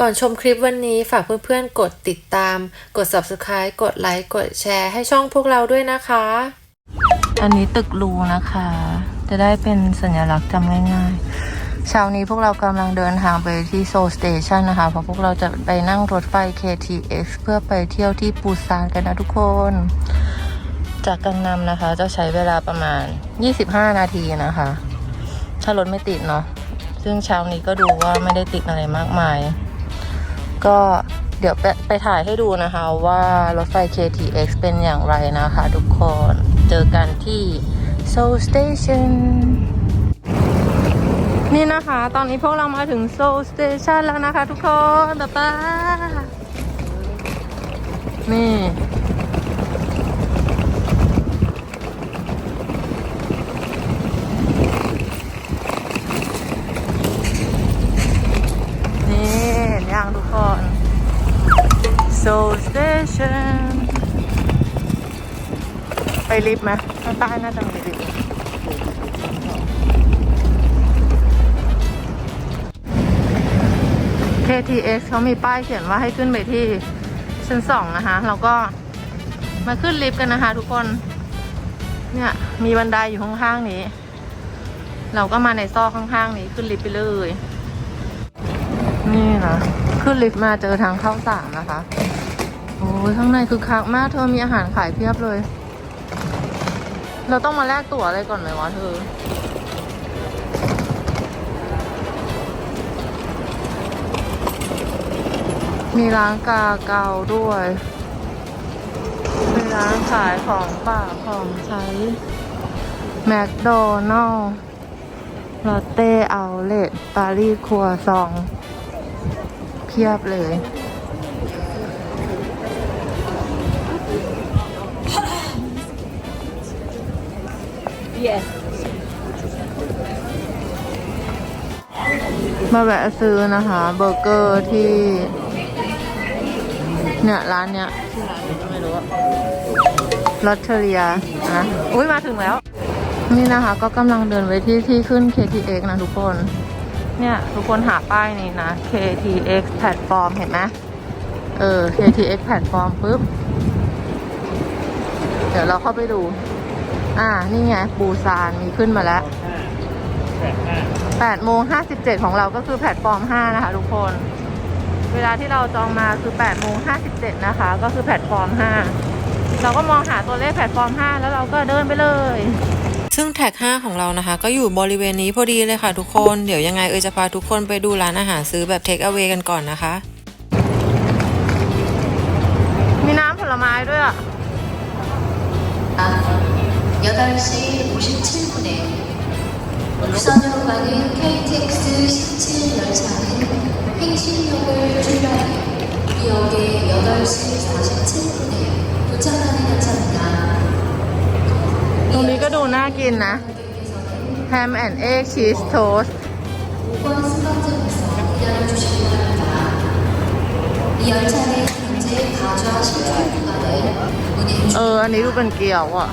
ก่อนชมคลิปวันนี้ฝากเพื่อนๆ กดติดตาม กด subscribe กดไลค์ กดแชร์ให้ช่องพวกเราด้วยนะคะ อันนี้ตึกรูนะคะ จะได้เป็นสัญลักษณ์จำง่ายๆ เช้านี้พวกเรากำลังเดินทางไปที่โซลสเตชันนะคะ เพราะพวกเราจะไปนั่งรถไฟ KTX เพื่อไปเที่ยวที่ปูซานกันนะทุกคน จากกังนำนะคะ จะใช้เวลาประมาณ 25 นาทีนะคะ ถ้ารถไม่ติดเนาะ ซึ่งเช้านี้ก็ดูว่าไม่ได้ติดอะไรมากมาย ก็เดี๋ยวไปไปถ่ายให้ดูนะคะว่ารถไฟ KTX เป็นอย่างไรนะคะทุกคน เจอกันที่ Seoul Station นี่นะคะ ตอนนี้พวกเรามาถึง Seoul Station แล้วนะคะทุกคน บ๊ายบายนี่เห็นยังทุกคน Seoul Station ไปลิฟต์ไหมข้างใต้น่าจะมีลิฟต์ KTX เขามีป้ายเขียนว่าให้ขึ้นไปที่ชั้นสองนะคะเราก็มาขึ้นลิฟต์กันนะคะทุกคน เนี่ย มีบันไดอยู่ข้างๆนี้ เราก็มาในซอกข้างๆนี้ขึ้นลิฟต์ไปเลย นี่นะ ขึ้นลิฟต์มาเจอทางเข้าสามนะคะ อ้ยข้างในคือคักมากเธอมีอาหารขายเพียบเลย เราต้องมาแลกตั๋วอะไรก่อนไหมวะเธอ มีร้านกาเกาด้วย มีร้านขายของป่ากของใช้แมคโดนัลล์ลอตเต้เอาเลตปารีสครัวซอง เพียบเลย มาแวะซื้อนะคะเบอร์เกอร์ที่เนี่ยร้านเนี้ยชื่อร้านอะไรก็ไม่รู้อะลอตเทเรียนะอุ้ยมาถึงแล้ว นี่นะคะ ก็กำลังเดินไปที่ที่ขึ้น KTX นะทุกคน เนี่ยทุกคนหาป้ายนี้นะ KTX แพลตฟอร์มเห็นไหมเออ KTX แพลตฟอร์มปุ๊บ เดี๋ยวเราเข้าไปดู อ่า นี่ไง ปูซานมีขึ้นมาแล้ว8โมง57 ของเราก็คือแพลตฟอร์ม 5 นะคะทุกคน เวลาที่เราจองมาคือ8โมง57 นะคะ ก็คือแพลตฟอร์ม 5 เราก็มองหาตัวเลขแพลตฟอร์ม 5 แล้วเราก็เดินไปเลย ซึ่งแท็ก 5 ของเรานะคะ ก็อยู่บริเวณนี้พอดีเลยค่ะทุกคน เดี๋ยวยังไงเอยจะพาทุกคนไปดูร้านอาหารซื้อแบบเทคเอา a y กันก่อนนะคะ มีน้ำผลไม้ด้วยอะ 8시 57분에 울산으로 가는 KTX 17 열차는 행신역을 출발해 구역에 8시 47분에 도착하는 열차입니다. ตรงนี้ก็ดูน่ากินนะ แฮมแอนด์เอ็กชีสโทส 5번 승강장에서 기다려주시기 바랍니다. 이 열차는 현재 가좌 신촌 구간을 운행 เออ อันนี้ดูเป็นเกี๊ยวอ่ะ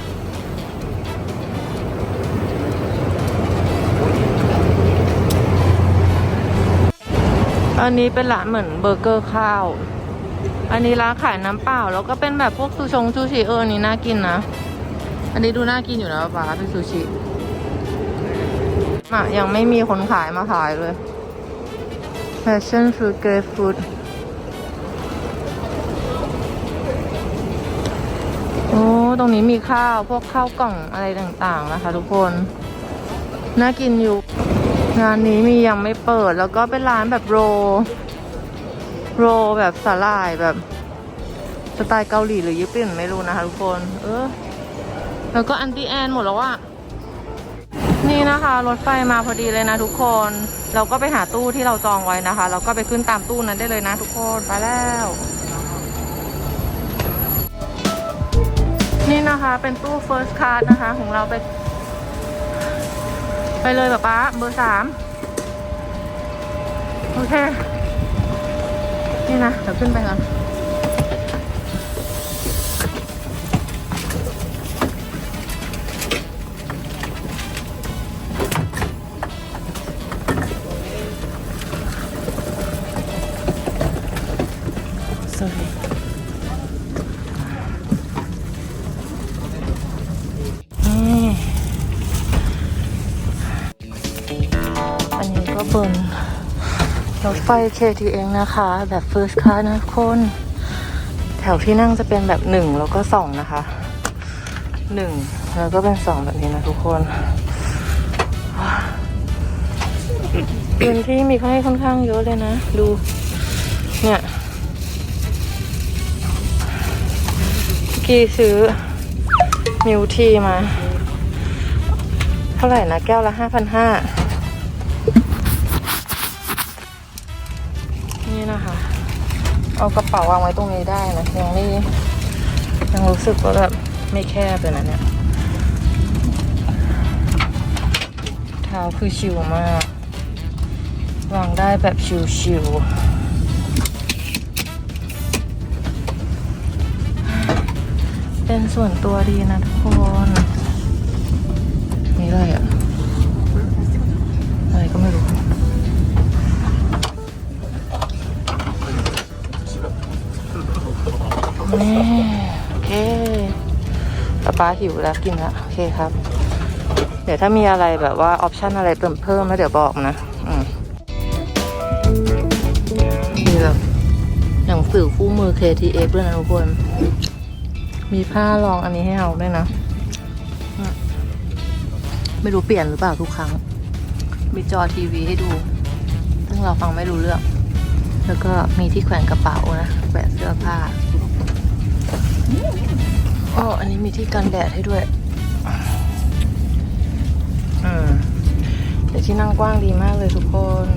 อันนี้เป็นร้านเหมือนเบอร์เกอร์ข้าว อันนี้ร้านขายน้ำเปล่า แล้วก็เป็นแบบพวกซูชงซูชิเออนี้น่ากินนะ อันนี้ดูน่ากินอยู่นะป้าเป็นซูชิอะยังไม่มีคนขายมาขายเลย Passion Fruit Grapefruit โอ้ ตรงนี้มีข้าว พวกข้าวกล่องอะไรต่างๆนะคะทุกคน น่ากินอยู่ งานนี้มียังไม่เปิดแล้วก็เป็นร้านแบบโร โรแบบสาหร่ายแบบสไตล์เกาหลีหรือญี่ปุ่นไม่รู้นะคะทุกคน เออ แล้วก็อันตี้แอนหมดแล้วอะนี่นะคะ รถไฟมาพอดีเลยนะทุกคน เราก็ไปหาตู้ที่เราจองไว้นะคะ เราก็ไปขึ้นตามตู้นั้นได้เลยนะทุกคนไปแล้ว นี่นะคะเป็นตู้ first class นะคะ ของเราไป ไปเลยแบบป้าเบอร์สามโอเค นี่นะ เดี๋ยวขึ้นไปก่อน ก็บนรถไฟ KTX นะคะ แบบ First Class นะทุกคน แถวที่นั่งจะเป็นแบบหนึ่งแล้วก็สองนะคะหนึ่งแล้วก็เป็นสองแบบนี้นะทุกคนพื้นที่มีให้ค่อนข้างเยอะเลยนะ ดู เนี่ยเมื่อกี้ซื้อมิวทีมา เท่าไหร่นะ แก้วละห้าพันห้า เอากระเป๋าวางไว้ตรงนี้ได้นะยังไม่ยังรู้สึกว่าแบบไม่แคบเลยนะเนี่ยเท้าคือชิวมาก วางได้แบบชิวๆเป็นส่วนตัวดีนะทุกคนนี่อะไรอะ ป๊าหิวแล้วกินละโอเคครับ เดี๋ยวถ้ามีอะไรแบบว่าออปชันอะไรเติมเพิ่มแล้วเดี๋ยวบอกนะอืมมีแบบหนังสือคู่มือ KTX ด้วยนะทุกคน มีผ้ารองอันนี้ให้เราด้วยนะ ไม่รู้เปลี่ยนหรือเปล่าทุกครั้ง มีจอทีวีให้ดู ซึ่งเราฟังไม่รู้เรื่อง แล้วก็มีที่แขวนกระเป๋านะแขวนเสื้อผ้า อ๋ออันนี้มีที่กันแดดให้ด้วยอืมเดี๋ยวที่นั่งกว้างดีมากเลยทุกคน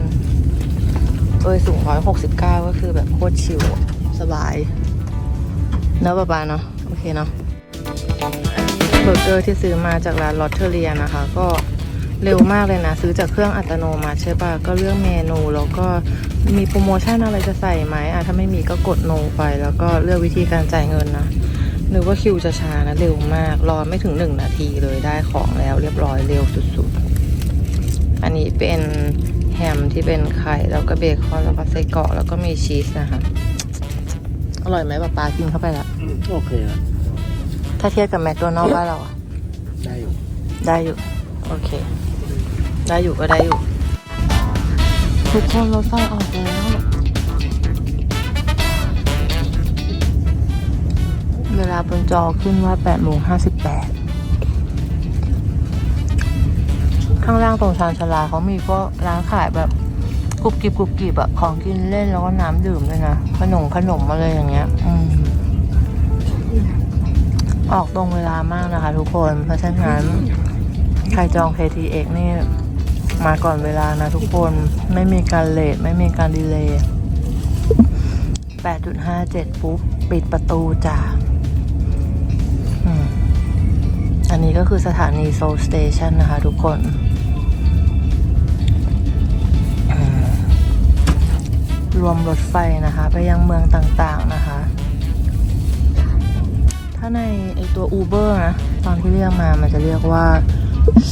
เอยสูงร้อยหกสิบเก้าก็คือแบบโคตรชิลอะสบาย เนอะบาๆเนาะโอเคเนาะเบอร์เกอร์ที่ซื้อมาจากร้านลอตเทอเรียนะคะ ก็เร็วมากเลยนะ ซื้อจากเครื่องอัตโนมัติใช่ปะก็เลือกเมนูแล้วก็มีโปรโมชั่นอะไรจะใส่ไหมอะถ้าไม่มีก็กดโนไป แล้วก็เลือกวิธีการจ่ายเงินนะ นึกว่าคิวจะช้านะเร็วมาก รอไม่ถึงหนึ่งนาทีเลยได้ของแล้วเรียบร้อยเร็วสุดๆ อันนี้เป็นแฮมที่เป็นไข่แล้วก็เบคอนแล้วก็ไส้กรอกแล้วก็มีชีสนะคะ อร่อยไหมป้าปากินเข้าไปละอืมโอเคนะถ้าเทียบกับแมคโดนัลด์บ้านเราอะได้อยู่ ได้อยู่ โอเค ได้อยู่ก็ได้อยู่ ทุกคนรถไฟออกแล้ว เวลาบนจอขึ้นว่า8โมง58 ข้างล่างตรงชานชาลาเขามีพวกร้านขายแบบกรุบกริบกรุบกริบแบบของกินเล่นแล้วก็น้ำดื่มด้วยนะ ขนมขนมอะไรอย่างเงี้ย อืมออกตรงเวลามากนะคะทุกคน เพราะฉะนั้น ใครจอง KTX นี่ มาก่อนเวลานะทุกคนไม่มีการเลทไม่มีการดีเลย์8.57 ปุ๊บ ปิดประตูจ้า อันนี้ก็คือสถานีโซลสเตชันนะคะทุกคน รวมรถไฟนะคะ ไปยังเมืองต่างๆนะคะ ถ้าในไอตัว Uber นะ ตอนที่เรียกมามันจะเรียกว่า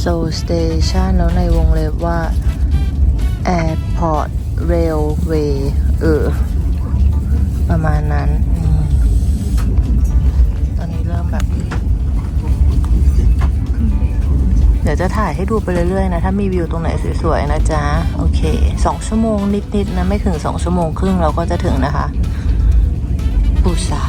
Soul Station แล้วในวงเล็บว่า Airport Railway เออ ประมาณนั้น เดี๋ยวจะถ่ายให้ดูไปเรื่อยๆนะ ถ้ามีวิวตรงไหนสวยๆนะจ๊ะ โอเคสองชั่วโมงนิดๆนะ ไม่ถึงสองชั่วโมงครึ่งเราก็จะถึงนะคะปูซา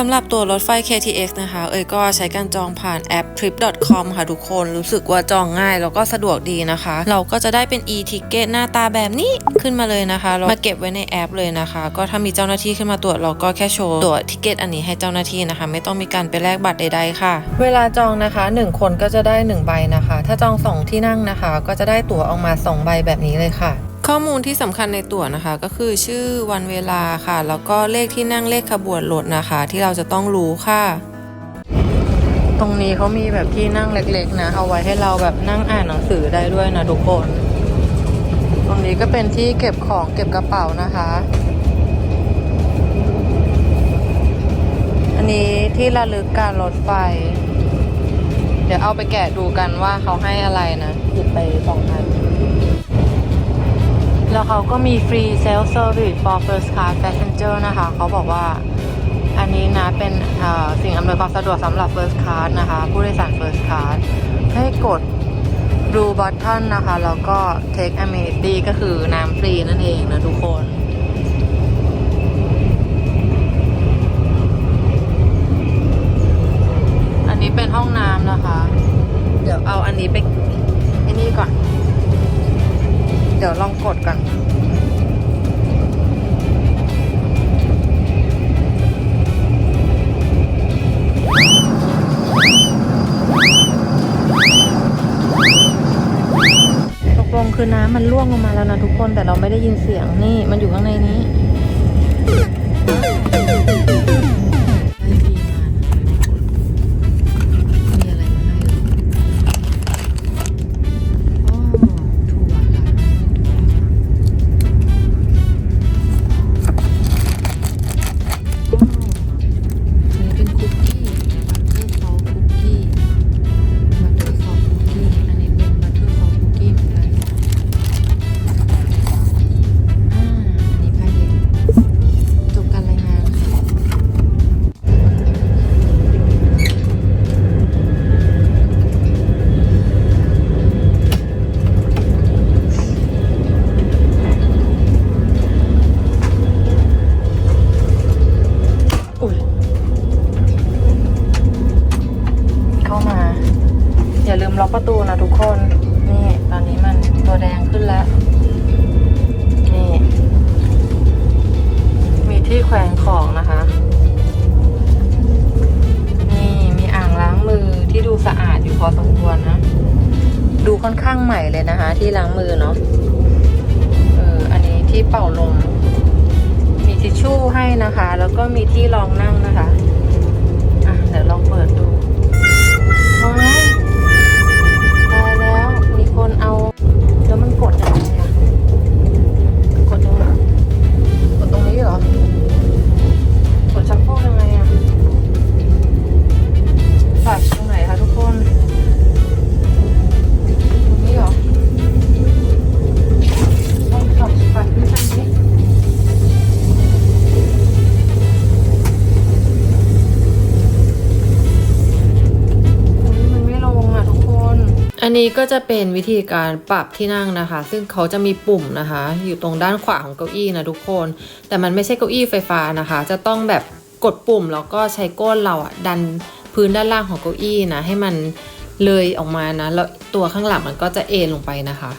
สำหรับตัวรถไฟ KTX นะคะ เอ่ยก็ใช้การจองผ่านแอป trip.com ค่ะทุกคนรู้สึกว่าจองง่ายแล้วก็สะดวกดีนะคะ เราก็จะได้เป็น e-ticket หน้าตาแบบนี้ขึ้นมาเลยนะคะเรามาเก็บไว้ในแอปเลยนะคะ ก็ถ้ามีเจ้าหน้าที่ขึ้นมาตรวจเราก็แค่โชว์ตัวทิเกตอันนี้ให้เจ้าหน้าที่นะคะ ไม่ต้องมีการไปแลกบัตรใดๆค่ะ เวลาจองนะคะ 1 คนก็จะได้ 1 ใบนะคะ ถ้าจอง 2 ที่นั่งนะคะ ก็จะได้ตั๋วออกมา 2 ใบแบบนี้เลยค่ะ ข้อมูลที่สำคัญในตั๋วนะคะ ก็คือชื่อวันเวลาค่ะ แล้วก็เลขที่นั่งเลขขบวนรถนะคะ ที่เราจะต้องรู้ค่ะ ตรงนี้เขามีแบบที่นั่งเล็กๆนะ เอาไว้ให้เราแบบนั่งอ่านหนังสือได้ด้วยนะทุกคน ตรงนี้ก็เป็นที่เก็บของเก็บกระเป๋านะคะ อันนี้ที่ระลึกการรถไฟ เดี๋ยวเอาไปแกะดูกันว่าเขาให้อะไรนะหยิบไปสองอัน แล้วเขาก็มีฟรีเซล f ์ service for first class passenger นะคะ เขาบอกว่าอันนี้นะเป็นเอ่อสิ่งอำนวยความสะดวกสำหรับ first class นะคะ ผู้โดยสาร first class ให้กด blue button นะคะ แล้วก็ take amenity ก็คือน้ำฟรีนั่นเองนะทุกคนอันนี้เป็นห้องน้ำนะคะ เดี๋ยวเอาอันนี้ไปไอ้นี่ก่อน เดี๋ยวลองกดก่อนำมันร่วงลงมาแล้วนะทุกคนแต่เราไม่ได้ยินเสียงนี่มันอยู่ข้างในนี้ นี้ก็จะเป็นวิธีการปรับที่นั่งนะคะ ซึ่งเขาจะมีปุ่มนะคะ อยู่ตรงด้านขวาของเก้าอี้นะทุกคน แต่มันไม่ใช่เก้าอี้ไฟฟ้านะคะ จะต้องแบบกดปุ่มแล้วก็ใช้ก้นเราอะดันพื้นด้านล่างของเก้าอี้นะ ให้มันเลยออกมานะ แล้วตัวข้างหลังมันก็จะเอนลงไปนะคะ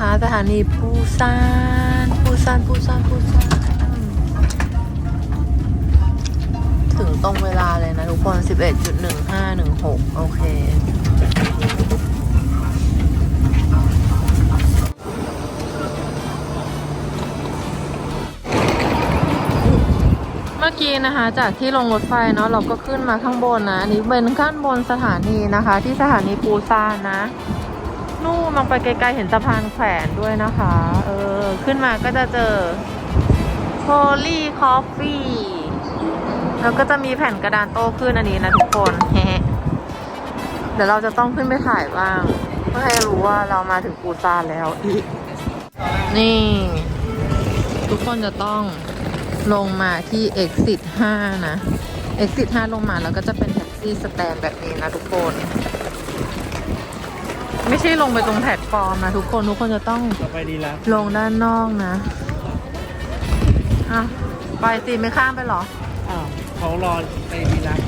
นะคะ สถานีปูซานปูซานปูซานปูซานถึงตรงเวลาเลยนะทุกคน 11.1516 โอเค เมื่อกี้นะคะ จากที่ลงรถไฟเนาะเราก็ขึ้นมาข้างบนนะ อันนี้เป็นขั้นบนสถานีนะคะ ที่สถานีปูซานนะ องไปไกลๆเห็นสะพานแขวนด้วยนะคะ เออ ขึ้นมาก็จะเจอ Holy Coffee แล้วก็จะมีแผ่นกระดานโต้ขึ้นอันนี้นะทุกคนแฮะเดี๋ยวเราจะต้องขึ้นไปถ่ายบ้างเพื่อให้รู้ว่าเรามาถึงปูซานแล้วอีกนี่ ทุกคนจะต้องลงมาที่ exit 5 นะ exit 5 ลงมาแล้วก็จะเป็นแท็กซี่สแตนแบบนี้นะทุกคน ไม่ใช่ลงไปตรงแพลตฟอร์มนะทุกคน ทุกคนจะต้องเราไปดีแล้วลงด้านนอกนะ อะ ไปตีไม่ข้ามไปเหรอ อ้าวเขารอไปดีแล้ว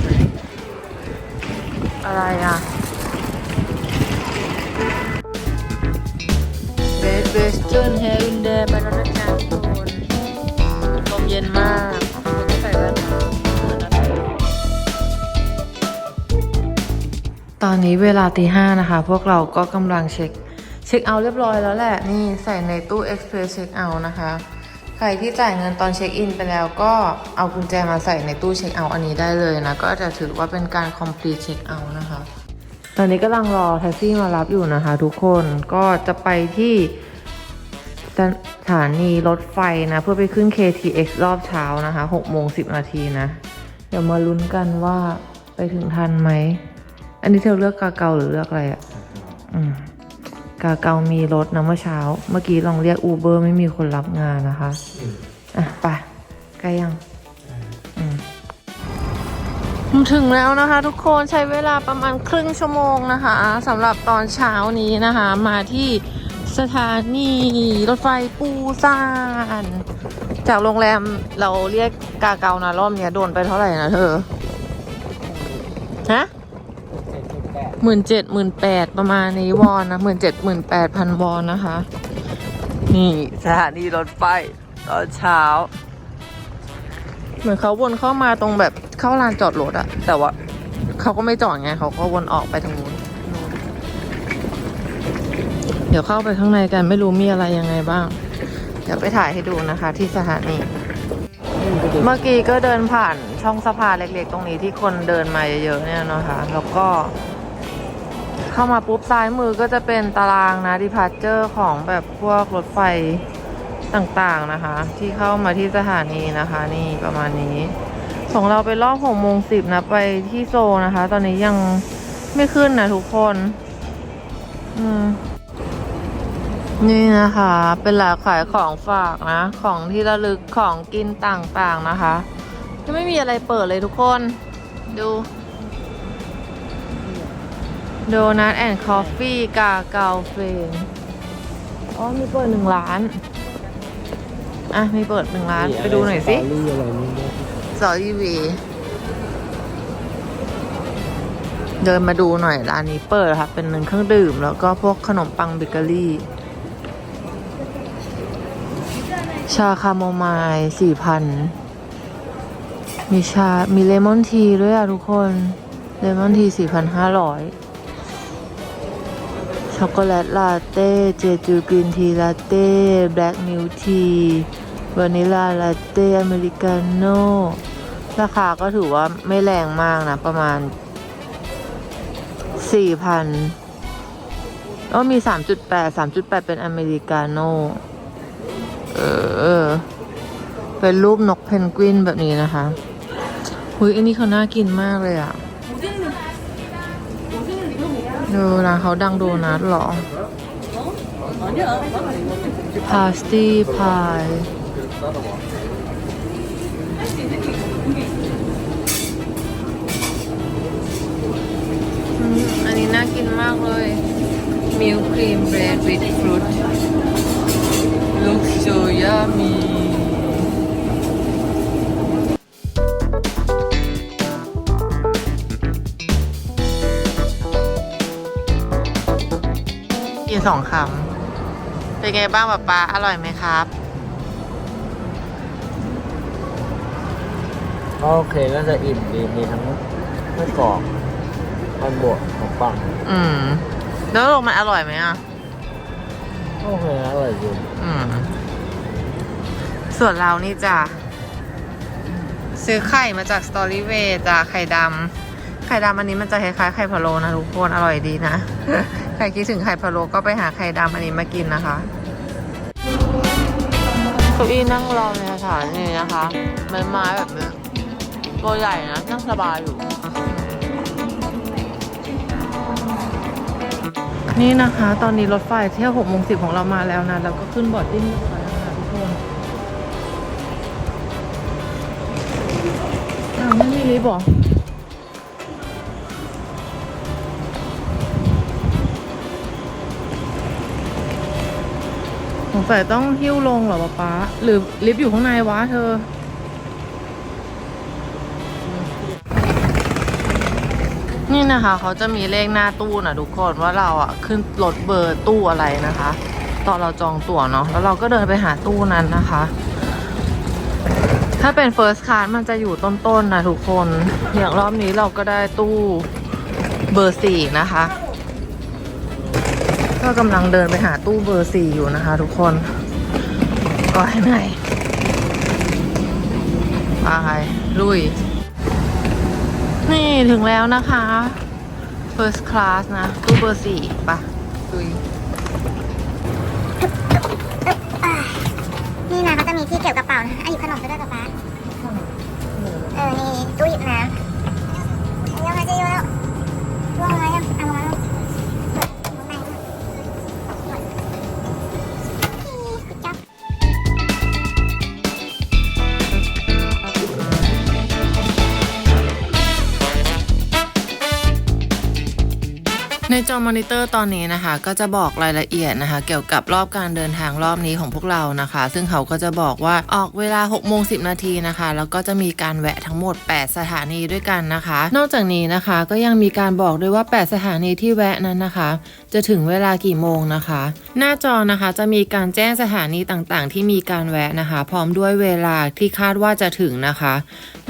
อะไรอะเวสเวสเทิร์นเฮลินเดย์ไปแล้วนะจ๊ะทุกคน ตอนนี้เวลาตีห้านะคะ พวกเราก็กำลังเช็ค เช็คเอาท์เรียบร้อยแล้วแหละ นี่ใส่ในตู้ Express Check Out นะคะ ใครที่จ่ายเงินตอนเช็คอินไปแล้วก็เอากุญแจมาใส่ในตู้เช็คเอาท์อันนี้ได้เลยนะ ก็จะถือว่าเป็นการ complete check out นะคะ ตอนนี้กำลังรอแท็กซี่มารับอยู่นะคะ ทุกคนก็จะไปที่สถานีรถไฟนะ เพื่อไปขึ้น KTX รอบเช้านะคะ6โมง10 นาทีนะ เดี๋ยวมาลุ้นกันว่าไปถึงทันไหม อันนี้เธอเลือกกาเกาหรือเลือกอะไรอะ่ะอืมกาเกามีรถนะเมื่อเช้า เมื่อกี้ลองเรียกอูเบอร์ไม่มีคนรับงานนะคะอะไปใกล้ยังอืมถึงแล้วนะคะ ทุกคนใช้เวลาประมาณครึ่งชั่วโมงนะคะสำหรับตอนเช้านี้นะคะ มาที่สถานีรถไฟปูซานจากโรงแรมเราเรียกกาเกานะรอบเนี้ยโดนไปเท่าไหร่นะเธอฮะ หมื่นเจ็ดหมื่นแปดประมาณนี้วอนนะหมื่นเจ็ดหมื่นแปดพันวอนนะคะ นี่สถานีรถไฟตอนเช้า เหมือนเขาวนเข้ามาตรงแบบเข้าลานจอดรถอะแต่ว่าเขาก็ไม่จอดไงเขาก็วนออกไปทางนู้นเดี๋ยวเข้าไปข้างในกันไม่รู้มีอะไรยังไงบ้าง เดี๋ยวไปถ่ายให้ดูนะคะ ที่สถานีเมื่อกี้ก็เดินผ่านช่องสะพานเล็กๆ ตรงนี้ที่คนเดินมาเยอะๆเนี่ยนะคะ แล้วก็ เข้ามาปุ๊บซ้ายมือก็จะเป็นตารางนะ departure ของแบบพวกรถไฟต่างๆนะคะ ที่เข้ามาที่สถานีนะคะ นี่ประมาณนี้ ของเราไปรอบหกโมงสิบนะไปที่โซนะคะ ตอนนี้ยังไม่ขึ้นนะทุกคนอืมนี่นะคะ เป็นหลากขายของฝากนะ ของที่ระลึกของกินต่างๆนะคะก็ไม่มีอะไรเปิดเลยทุกคน ดู โดนัทแอนด์คอฟฟี่กาเกาเฟนอ๋อมีเปิดหนึ่งร้าน อะ มีเปิดหนึ่งร้าน ไปดูหน่อยสิสตรี่อะไรนี่ด้วยสอรีวีเดินมาดูหน่อยร้านนี้เปิดค่ะ เป็นหนึ่งเครื่องดื่ม แล้วก็พวกขนมปังเบเกอรี่ ชาคาโมไมล์สี่พันมีชา มีเลมอนทีด้วยอะทุกคน เลมอนทีสี่พันห้าร้อย ช็อกโกแลตลาเต้เจจูกรีนทีลาเต้แบล็กมิลทีวานิลาลาเต้อเมริกาโน่ราคาก็ถือว่าไม่แรงมากนะ ประมาณสี่พันก็มีสามจุดแปดสามจุดแปดเป็นอเมริกาโน่เออ เป็นรูปนกเพนกวินแบบนี้นะคะหุยอันนี้เขาน่ากินมากเลยอะ ดูนะเขาดังโดนัทหรอพาสตี้พายอันนี้น่ากินมากเลยมิลครีมเบรดวิดฟรุต looks so yummy สองคำ เป็นไงบ้างป๊าป๊าอร่อยไหมครับ โอเคก็จะอิ่มดีมีทั้งไส้กรอกมันบวกของปังอืม แล้วลงมันอร่อยไหมอะ โอเคอร่อยจริงอืม ส่วนเรานี่จ้ะซื้อไข่มาจากสตอรี่เวจ้ะไข่ดำไข่ดำอันนี้มันจะคล้ายๆไข่พะโล้นะทุกคน อร่อยดีนะใใครคิดถึงไข่พะโล้ก็ไปหาไข่ดำอันนี้มากินนะคะเก้าอี้นั่งรอในสถานีนะคะไม้ไม้แบบนี้ตัวใหญ่นะ นั่งสบายอยู่ นี่นะคะ ตอนนี้รถไฟเที่ยวหกโมงสิบของเรามาแล้วนะ แล้วก็ขึ้นบอร์ดดิ้งแล้วนะะทุกคนอ้าวไม่มีลิฟต์ สงสัยต้องหิ้วลงเหรอป๊าป๊าหรือลิฟต์อยู่ข้างในวะเธอ นี่นะคะ เขาจะมีเลขหน้าตู้นะทุกคนว่าเราอะขึ้นรถเบอร์ตู้อะไรนะคะ ตอนเราจองตั๋วเนาะแล้วเราก็เดินไปหาตู้นั้นนะคะ ถ้าเป็น First Class มันจะอยู่ต้นๆนะทุกคน อย่างรอบนี้เราก็ได้ตู้เบอร์สี่นะคะ ก็กำลังเดินไปหาตู้เบอร์สี่อยู่นะคะทุกคน ก็ให้ไหนไปลุย นี่ถึงแล้วนะคะ First Class นะ ตู้เบอร์สี่ปะลุยนี่นะเขาจะมีที่เก็บกระเป๋านะอะหยิบขนมไปด้วยกับป๊าเออ นี่ตู้หยิบน้ำเยอะมาจะเยอะ จอมอนิเตอร์ตอนนี้นะคะ ก็จะบอกรายละเอียดนะคะ เกี่ยวกับรอบการเดินทางรอบนี้ของพวกเรานะคะ ซึ่งเขาก็จะบอกว่าออกเวลา6โมง10 นาทีนะคะ แล้วก็จะมีการแวะทั้งหมด 8 สถานีด้วยกันนะคะ นอกจากนี้นะคะก็ยังมีการบอกด้วยว่า 8 สถานีที่แวะนั้นนะคะ จะถึงเวลากี่โมงนะคะ หน้าจอนะคะจะมีการแจ้งสถานีต่างๆ ที่มีการแวะนะคะ พร้อมด้วยเวลาที่คาดว่าจะถึงนะคะ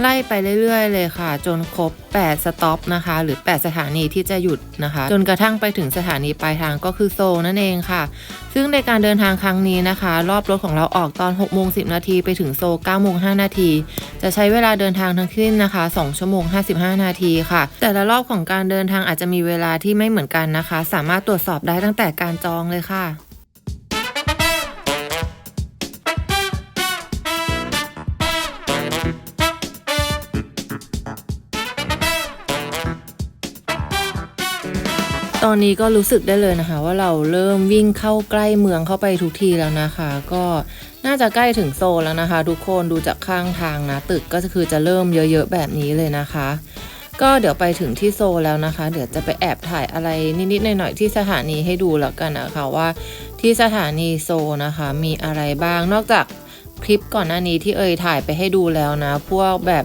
ไล่ไปเรื่อยๆ เลยค่ะ จนครบ 8 สต็อปนะคะ หรือ 8 สถานีที่จะหยุดนะคะ จนกระทั่งไปถึงสถานีปลายทางก็คือโซลนั่นเองค่ะ ซึ่งในการเดินทางครั้งนี้นะคะ รอบรถของเราออกตอน6โมง10 นาทีไปถึงโซล9โมง5นาที จะใช้เวลาเดินทางทั้งสิ้นนะคะ 2 ชั่วโมง 55 นาทีค่ะ แต่ละรอบของการเดินทางอาจจะมีเวลาที่ไม่เหมือนกันนะคะ สามารถตรวจสอบได้ตั้งแต่การจองเลยค่ะ ตอนนี้ก็รู้สึกได้เลยนะคะ ว่าเราเริ่มวิ่งเข้าใกล้เมืองเข้าไปทุกทีแล้วนะคะ ก็น่าจะใกล้ถึงโซแล้วนะคะ ทุกคนดูจากข้างทางนะ ตึกก็คือจะเริ่มเยอะๆแบบนี้เลยนะคะ ก็เดี๋ยวไปถึงที่โซแล้วนะคะ เดี๋ยวจะไปแอบถ่ายอะไรนิดๆหน่อยๆที่สถานีให้ดูแล้วกันนะคะว่า ที่สถานีโซนะคะ มีอะไรบ้างนอกจากคลิปก่อนหน้านี้ที่เอ่ยถ่ายไปให้ดูแล้วนะ พวกแบบ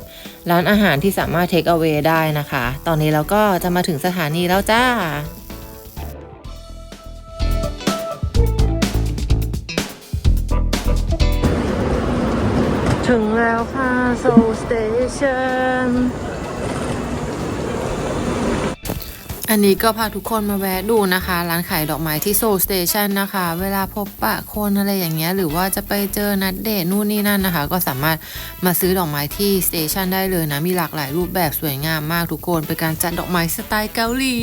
ร้านอาหารที่สามารถเทคเอา a y ได้นะคะ ตอนนี้เราก็จะมาถึงสถานีแล้วจ้า ถึงแล้วค่ะโซลสเตชันอันนี้ก็พาทุกคนมาแวะดูนะคะ ร้านขายดอกไม้ที่โซลสเตชันนะคะ เวลาพบปะคนอะไรอย่างเงี้ย หรือว่าจะไปเจอนัดเดทนู่นนี่นั่นนะคะ ก็สามารถมาซื้อดอกไม้ที่สเตชันได้เลยนะ มีหลากหลายรูปแบบสวยงามมากทุกคน เป็นการจัดดอกไม้สไตล์เกาหลี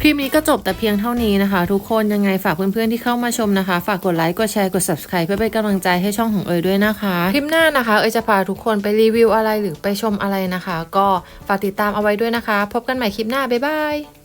คลิปนี้ก็จบแต่เพียงเท่านี้นะคะ ทุกคนยังไงฝากเพื่อนๆที่เข้ามาชมนะคะ ฝากกดไลค์กดแชร์กด subscribe เพื่อเป็นกำลังใจให้ช่องของเอยด้วยนะคะ คลิปหน้านะคะ เอยจะพาทุกคนไปรีวิวอะไรหรือไปชมอะไรนะคะ ก็ฝากติดตามเอาไว้ด้วยนะคะ พบกันใหม่คลิปหน้าบ๊ายบาย